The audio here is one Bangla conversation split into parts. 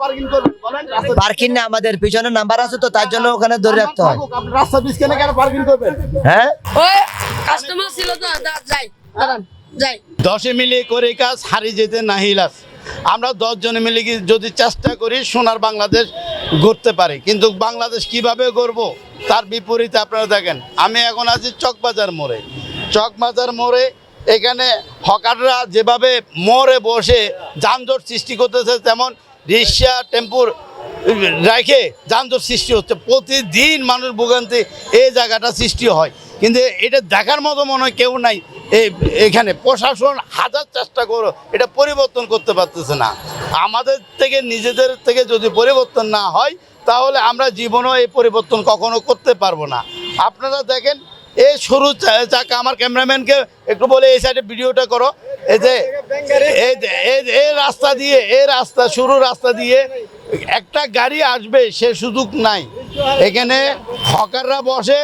পার্কিং করবেন বলেন না আমাদের পিছনে নাম্বার আছে তো তার জন্য ওখানে ধরে রাখতে হয়। আপনি রাস্তা বিছখানে কেন পার্কিং করবেন? হ্যাঁ? ওই কাস্টমার ছিল তো যাই। যাই। দশে মিলে করে কাজ হারিয়ে যেতে নাহিলাস আমরা দশজনে মিলে কি যদি চেষ্টা করি সোনার বাংলাদেশ গড়তে পারি কিন্তু বাংলাদেশ কীভাবে গড়ব? তার বিপরীতে আপনারা দেখেন আমি এখন আছি চকবাজার মোড়ে। চকবাজার মোড়ে এখানে হকাররা যেভাবে মোড়ে বসে যানজট সৃষ্টি করতেছে তেমন রিক্সা, টেম্পুর, রেখে যানজট সৃষ্টি হচ্ছে। প্রতিদিন মানুষ ভোগান্তি এই জায়গাটা সৃষ্টি হয়। কিন্তু এটা দেখার মতো মনে হয় কেউ নাই এখানে। প্রশাসন হাজার চেষ্টা করো এটা পরিবর্তন করতে পারতেছে না। আমাদের থেকে, নিজেদের থেকে যদি পরিবর্তন না হয়, তাহলে আমরা জীবনেও এই পরিবর্তন কখনো করতে পারব না। আপনারা দেখেন এই সরু চাকা আমার ক্যামেরাম্যানকে একটু বলে এই সাইডে ভিডিওটা করো। এই যে, এই রাস্তা দিয়ে, এই রাস্তা সরু রাস্তা দিয়ে একটা গাড়ি আসবে, সে সুযোগ নাই। এখানে হকাররা বসে,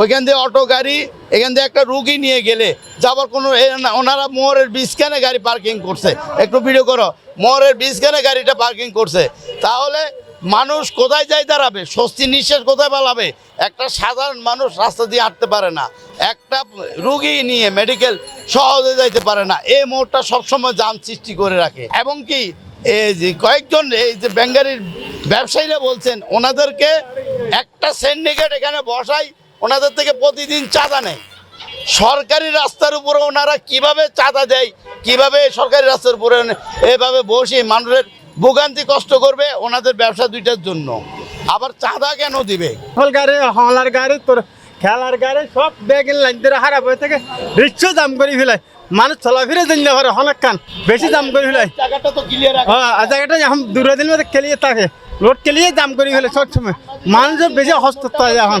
ওইখান দিয়ে অটো গাড়ি, এখান দিয়ে একটা রুগী নিয়ে গেলে, যাবার কোনো ওনারা মোড়ের বিছখানে গাড়ি পার্কিং করছে। একটু ভিডিও করো মোড়ের বিছখানে গাড়িটা পার্কিং করছে। তাহলে মানুষ কোথায় যাই দাঁড়াবে? স্বস্তি নিঃশ্বাস কোথায় পালাবে? একটা সাধারণ মানুষ রাস্তা দিয়ে হাঁটতে পারে না। একটা রুগী নিয়ে মেডিকেল সহজে যাইতে পারে না। এই মোড়টা সবসময় যান সৃষ্টি করে রাখে। এবং কি, এই যে কয়েকজন, এই যে ব্যাঙ্গারির ব্যবসায়ীরা বলছেন, ওনাদেরকে একটা সিন্ডিকেট এখানে বসাই, ওনাদের থেকে প্রতিদিন চাঁদা নেয়। সরকারি রাস্তার উপরে ওনারা কীভাবে চাঁদা দেয়, কীভাবে সরকারি রাস্তার উপরে এভাবে বসে মানুষের ভোগান্তি কষ্ট করবে ওনাদের ব্যবসা দুইটার জন্য। আবার চাঁদা কেন দিবে? ফল গাড়ি হলার গাড়ি তোর খেলার গাড়ি সব বেগের লাইন ধরে হারা বয়ে থেকে। রিক্সা দাম করে ফেলাই। মানুষ চলাফিরে দিন পারে অনেক কান। বেশি দাম করে ফেলাই। জায়গাটা তো ক্লিয়ার হ্যাঁ জায়গাটা এখন দূরে দিন মধ্যে খেলিয়ে থাকে। লোড খেলিয়ে দাম করে ফেলে সব সময় মানুষের বেশি হস্তত্ব এখন।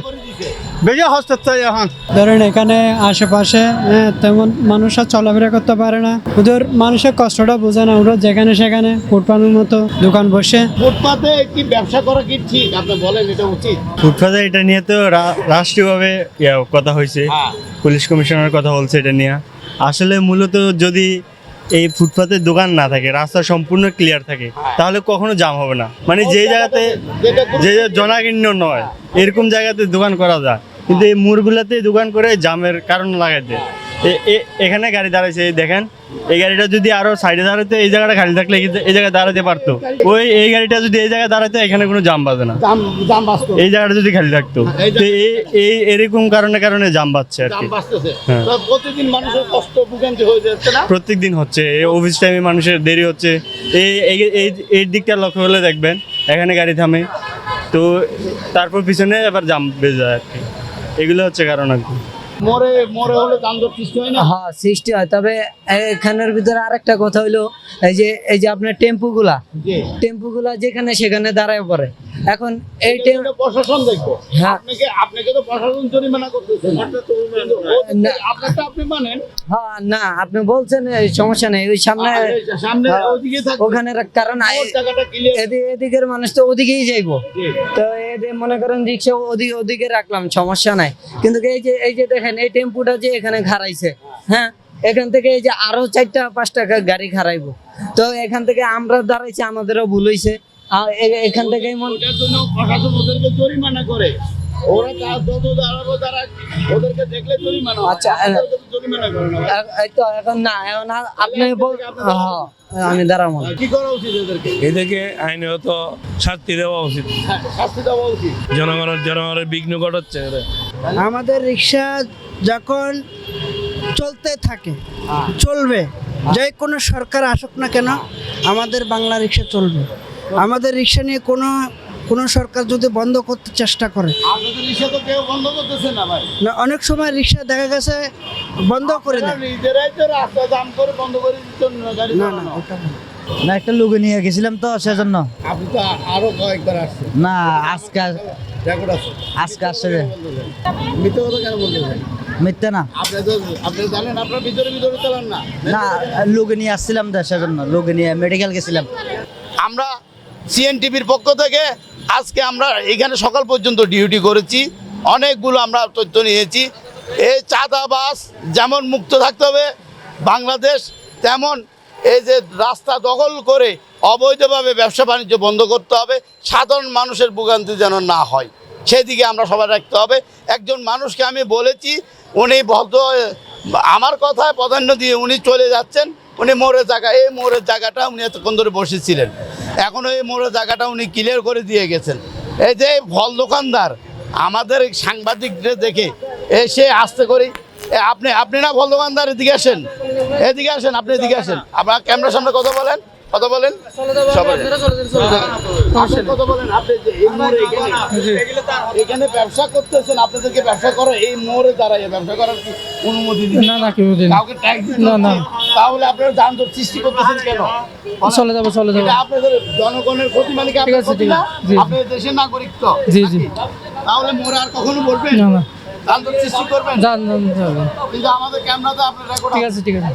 বেশি হস্তত্ব এখন। ধরেন এখানে আশেপাশে হ্যাঁ, তেমন মানুষ আর চলাফেরা করতে পারে না। ওদের মানুষের কষ্টটা বোঝে না ওরা যেখানে সেখানে ফুটপানের মতো দোকান বসে। ফুটপাতে কি ব্যবসা করা কি ঠিক? আপনি বলেন এটা উচিত। ফুটপাতে এটা নিয়ে তো রা- রাষ্ট্রীয়ভাবে ইয়া কথা হয়েছে। হ্যাঁ। পুলিশ কমিশনার কথা বলছে এটা নিয়ে। আসলে মূলত যদি এই ফুটপাতের দোকান না থাকে রাস্তা সম্পূর্ণ ক্লিয়ার থাকে তাহলে কখনো জাম হবে না। মানে যে জায়গাতে যে জনাকীর্ণ নয় এরকম জায়গাতে দোকান করা যায়। কিন্তু এই মোড়গুলাতে দোকান করে জামের কারণ লাগাই এ- এখানে গাড়ি দাঁড়াইছে দেখেন। এই গাড়িটা যদি আরও সাইডে দাঁড়াতো এই জায়গাটা খালি থাকলে এই জায়গায় দাঁড়াতে পারতো। ওই এই গাড়িটা যদি এই জায়গায় দাঁড়াতো এখানে কোনো জাম বাজে না। এই জায়গাটা যদি খালি থাকতো। এই তো এই এরকম কারণে কারণে জাম বাচ্ছে আর কি। হ্যাঁ। প্রতিদিন মানুষের কষ্ট হয়ে যাচ্ছে না? প্রত্যেক দিন হচ্ছে এই অফিস টাইমে মানুষের দেরি হচ্ছে। এই এই- এই এই দিকটা লক্ষ্য করলে দেখবেন এখানে গাড়ি থামে। তো তারপর পিছনে আবার জাম বেজে যায় আর কি। এগুলো হচ্ছে কারণ আর কি। মোড়ে মোড়ে হলে যানজট সৃষ্টি হয় না? হ্যাঁ সৃষ্টি হয়। তবে এখানের ভিতরে আরেকটা কথা হইল এই যে এই যে আপনার টেম্পুগুলা টেম্পুগুলা যেখানে সেখানে দাঁড়ায় পড়ে। এখন এই প্রশাসন দেখব। হ্যাঁ। আপনাকে আপনাকে তো প্রশাসন জরিমানা করতেছে। কিন্তু আপনারটা আপনি মানেন। হ্যাঁ না আপনি বলছেন এই সমস্যা নেই। ওই সামনে সামনে হ্যাঁ, ওখানে কারণ এদিকের মানুষ তো ওদিকেই যাইবো। তো এদের মনে করেন রিক্সা ওদিকে ওদিকে রাখলাম সমস্যা নাই। কিন্তু এই যে এই যে দেখেন এই টেম্পুটা যে এখানে খারাইছে হ্যাঁ এখান থেকে এই যে আরও চারটা পাঁচটা গাড়ি খারাইবো তো এখান থেকে আমরা দাঁড়াইছি আমাদেরও ভুল হইছে। এখান থেকে ওটার জন্য প্রশাসন ওদেরকে জরিমানা করে। ওরা যা- যত দাঁড়াবো তারা ওদেরকে দেখলে জরিমানা আচ্ছা, আর- ওদেরকে তো জরিমানা করে না তো এখন না এখন আপনি হ্যাঁ আমি দাঁড়াবো। কি করা উচিত এদেরকে? এদেরকে আইনত শাস্তি দেওয়া উচিত। হ্যাঁ, শাস্তি দেওয়া উচিত। জনগণের জনগণের বিঘ্ন ঘটাচ্ছে। আমাদের রিক্সা যখন চলতে থাকে চলবে যে কোনো সরকার আসুক না কেন আমাদের বাংলা রিক্সা চলবে। আমাদের রিক্সা নিয়ে কোনো কোনো সরকার যদি বন্ধ করতে চেষ্টা করে। না অনেক সময় রিক্সা দেখা গেছে বন্ধ করে দেয়। না না না ওটা না। না একটা লোকে নিয়ে গেছিলাম তো সেজন্য। আপনি তো আরও কয়েকবার আসছেন। না আজকে আজকে আসছে মিথ্যে কথা কেন মিথ্যে না। আপনি তো আপনি জানেন আপনার ভিতরে ভিতরে চালান না। না লোকে নিয়ে আসছিলাম তো সেজন্য। লোকে নিয়ে মেডিকেল গেছিলাম। আমরা সিএনটিভির পক্ষ থেকে আজকে আমরা এখানে সকাল পর্যন্ত ডিউটি করেছি। অনেকগুলো আমরা তথ্য নিয়েছি। এই চাঁদাবাস যেমন মুক্ত থাকতে হবে, বাংলাদেশ তেমন এই যে রাস্তা দখল করে অবৈধভাবে ব্যবসা বাণিজ্য বন্ধ করতে হবে, সাধারণ মানুষের ভোগান্তি যেন না হয়। সেদিকে আমরা সবাই রাখতে হবে। একজন মানুষকে আমি বলেছি, উনি ভদ্র আমার কথায় প্রাধান্য দিয়ে উনি চলে যাচ্ছেন, উনি মোড়ের জায়গা এই মোড়ের জায়গাটা উনি এতক্ষণ ধরে বসেছিলেন। এখন ওই মোড়ের জায়গাটা উনি ক্লিয়ার করে দিয়ে গেছেন। এই যে ফল দোকানদার, আমাদের সাংবাদিকদের দেখে এসে আসতে করি। আপনি আপনি না ফল দোকানদার, এদিকে আসেন। এদিকে আসেন, আপনি এদিকে আসেন। আপনার ক্যামেরার সামনে কথা বলেন। কথা বলেন? সবাই কথা বলেন আপনি যে এই মোড়ে এখানে এখানে ব্যবসা করতেছেন আপনাদেরকে ব্যবসা করা এই মোড়ে দাঁড়ায় ব্যবসা করার কি অনুমতি দিন না না কেউ দিন? কাউকে ট্যাক্স দিতে না, না। তাহলে আপনারা যানজট সৃষ্টি করতেছেন কেন? চলে যাব চলে যাব। আপনাদের জনগণের ক্ষতি মানে কি আপনার আছে, ঠিক না? আছে। আপনাদের দেশের নাগরিক তো। জি, জি। তাহলে মোড়ে আর কখনো বলবেন? না না। যানজট সৃষ্টি করবেন? যান যান যান। কিন্তু আমাদের ক্যামেরাতে আপনার রেকর্ড ঠিক আছে ঠিক আছে।